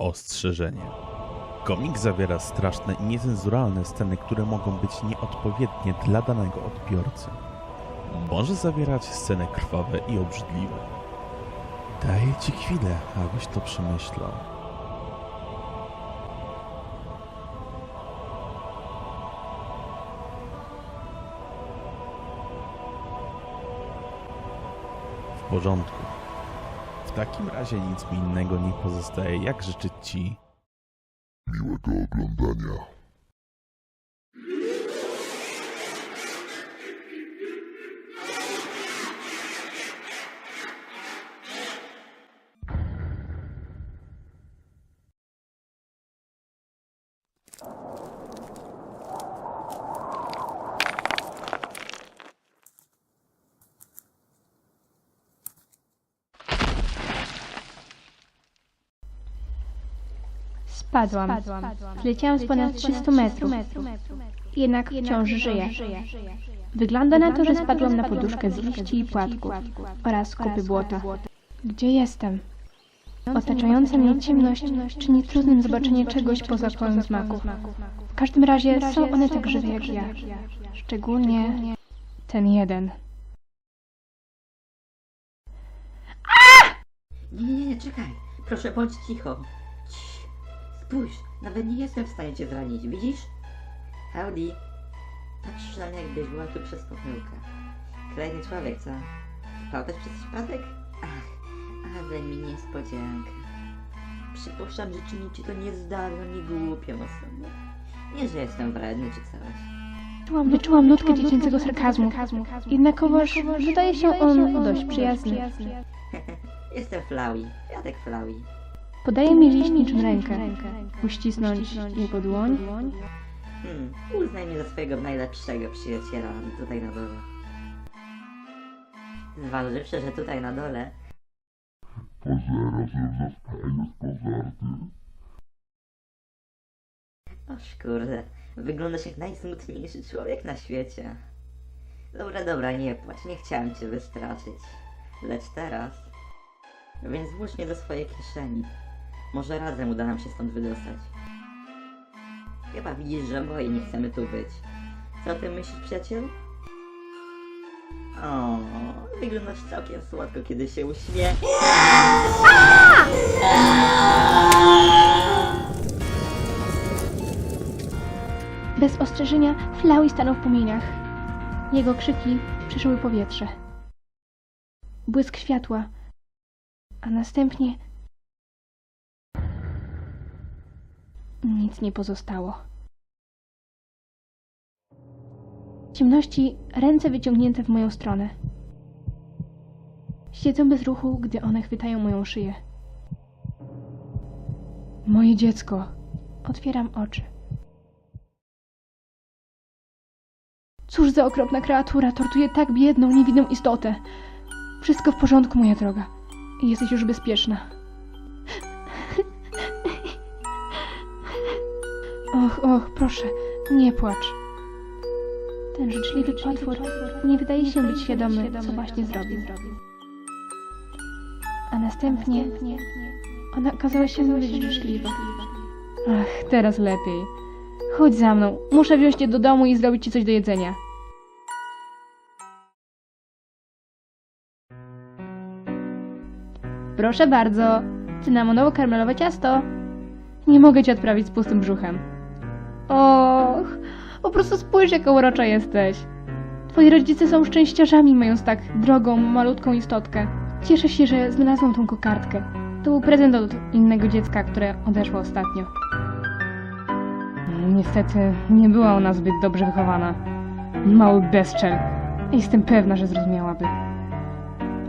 Ostrzeżenie. Komik zawiera straszne i niecenzuralne sceny, które mogą być nieodpowiednie dla danego odbiorcy. Może zawierać sceny krwawe i obrzydliwe. Daję ci chwilę, abyś to przemyślał. W porządku. W takim razie nic mi innego nie pozostaje, jak życzyć ci Miłego oglądania. Spadłam. Zleciałam z ponad 300 metrów. Jednak wciąż żyję. Wygląda na to, że spadłam na poduszkę z liści i płatków oraz kupy błota. Gdzie jestem? Otaczająca mnie ciemność czyni trudnym zobaczenie czegoś poza polem smaków. W każdym razie są one tak żywe jak ja. Szczególnie ten jeden. Nie, nie, nie, czekaj. Proszę, bądź cicho. Spójrz, nawet nie jestem w stanie cię zranić, widzisz? Howdy. Patrz na mnie, jakbyś była tu przez pomyłkę. Kolejny człowiek, co? Wpadł też przez przypadek? Ach, ale mi niespodzianka. Przypuszczam, że czyni ci to niezdarną, nie głupią osobą. Nie, że jestem wredny czy coś. Wyczułam nutkę dziecięcego sarkazmu. Jednakowoż wydaje się on dość przyjazny. Jestem Flowey, Kwiatek Flowey. Podaje mi liść niczym rękę. Uścisnąć jego dłoń. Hmm, uznaj mnie za swojego najlepszego przyjaciela tutaj na dole. Zważywszy, że tutaj na dole To zaraz już zostajesz pożarty. Oż kurde, wyglądasz jak najsmutniejszy człowiek na świecie. Dobra, dobra, nie płacz, nie chciałem cię wystraszyć. Lecz teraz... Więc włóż mnie do swojej kieszeni. Może razem uda nam się stąd wydostać. Chyba widzisz, że oboje nie chcemy tu być. Co ty myślisz, przyjacielu? O, wyglądasz całkiem słodko, kiedy się uśmiech. Bez ostrzeżenia Flowey stanął w płomieniach. Jego krzyki przeszyły powietrze. Błysk światła, a następnie nic nie pozostało. W ciemności ręce wyciągnięte w moją stronę. Siedzą bez ruchu, gdy one chwytają moją szyję. Moje dziecko. Otwieram oczy. Cóż za okropna kreatura tortuje tak biedną, niewinną istotę. Wszystko w porządku, moja droga. Jesteś już bezpieczna. Och, och, proszę, nie płacz. Ten życzliwy potwór nie wydaje się być świadomy, co właśnie zrobił. A następnie ona okazała się być życzliwa. Ach, teraz lepiej. Chodź za mną. Muszę wziąć cię do domu i zrobić ci coś do jedzenia. Proszę bardzo. Cynamonowo-karmelowe ciasto. Nie mogę cię odprawić z pustym brzuchem. Och, po prostu spójrz, jak urocza jesteś. Twoi rodzice są szczęściarzami, mając tak drogą, malutką istotkę. Cieszę się, że znalazłam tą kokardkę. To był prezent od innego dziecka, które odeszło ostatnio. Niestety, nie była ona zbyt dobrze wychowana. Mały bezczel. Jestem pewna, że zrozumiałaby.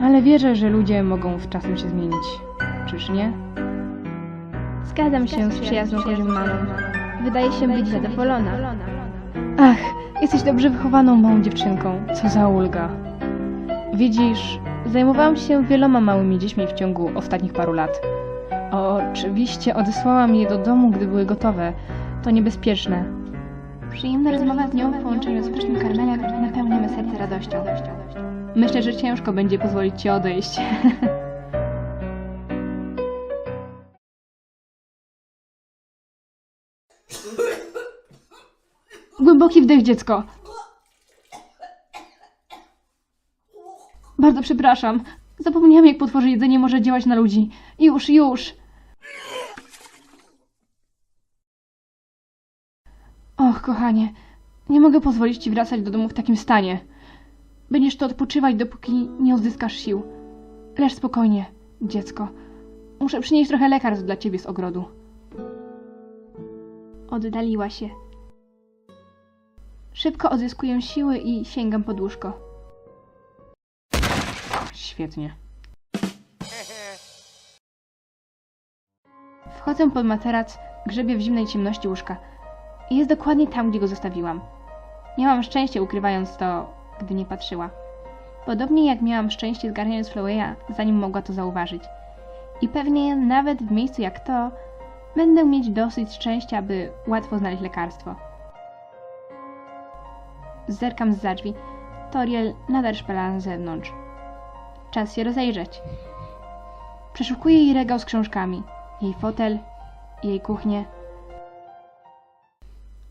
Ale wierzę, że ludzie mogą z czasem się zmienić. Czyż nie? Zgadzam się z przyjazną kozią mamą. Wydaje się być zadowolona. Ach, jesteś dobrze wychowaną małą dziewczynką. Co za ulga. Widzisz, zajmowałam się wieloma małymi dziećmi w ciągu ostatnich paru lat. Oczywiście odesłałam je do domu, gdy były gotowe. To niebezpieczne. Przyjemna rozmowa z nią w połączeniu z pysznym karmelem napełnia me serce radością. Myślę, że ciężko będzie pozwolić ci odejść. Głęboki wdech, dziecko. Bardzo przepraszam. Zapomniałam, jak potworzy jedzenie może działać na ludzi. Już, już. Och, kochanie, nie mogę pozwolić ci wracać do domu w takim stanie. Będziesz tu odpoczywać, dopóki nie odzyskasz sił. Leż spokojnie, dziecko. Muszę przynieść trochę lekarstw dla ciebie z ogrodu. Oddaliła się. Szybko odzyskuję siły i sięgam pod łóżko. Świetnie. Wchodzę pod materac, grzebię w zimnej ciemności łóżka. Jest dokładnie tam, gdzie go zostawiłam. Miałam szczęście ukrywając to, gdy nie patrzyła. Podobnie jak miałam szczęście zgarniając Flowey'a, zanim mogła to zauważyć. I pewnie nawet w miejscu jak to, będę mieć dosyć szczęścia, aby łatwo znaleźć lekarstwo. Zerkam z drzwi. Toriel nadal szpela na zewnątrz. Czas się rozejrzeć. Przeszukuję jej regał z książkami, jej fotel, jej kuchnię.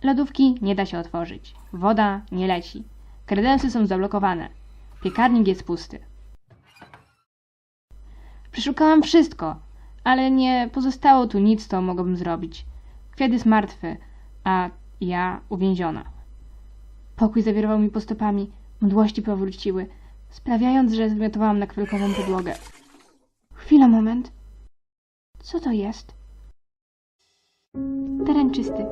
Lodówki nie da się otworzyć. Woda nie leci. Kredensy są zablokowane. Piekarnik jest pusty. Przeszukałam wszystko, ale nie pozostało tu nic, co mogłabym zrobić. Kwiat jest martwy, a ja uwięziona. Pokój zawirował mi pod stopami, mdłości powróciły, sprawiając, że zmiotowałam na kwelkową podłogę. Chwila, moment. Co to jest? Teren czysty.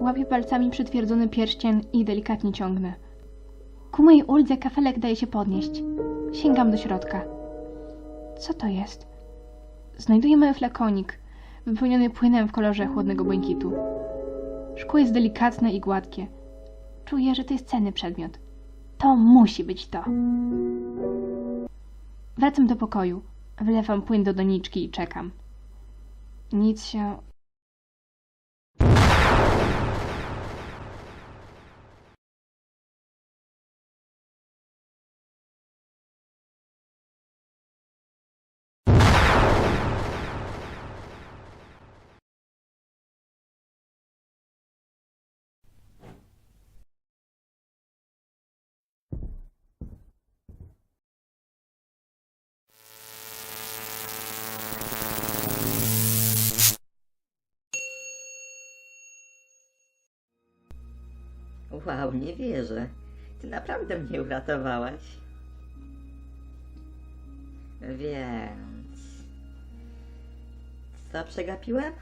Łapię palcami przytwierdzony pierścień i delikatnie ciągnę. Ku mojej uldze kafelek daje się podnieść. Sięgam do środka. Co to jest? Znajduję mały flakonik, wypełniony płynem w kolorze chłodnego błękitu. Szkło jest delikatne i gładkie. Czuję, że to jest cenny przedmiot. To musi być to. Wracam do pokoju. Wlewam płyn do doniczki i czekam. Nic się. Wow, nie wierzę. Ty naprawdę mnie uratowałaś. Więc... Co przegapiłem?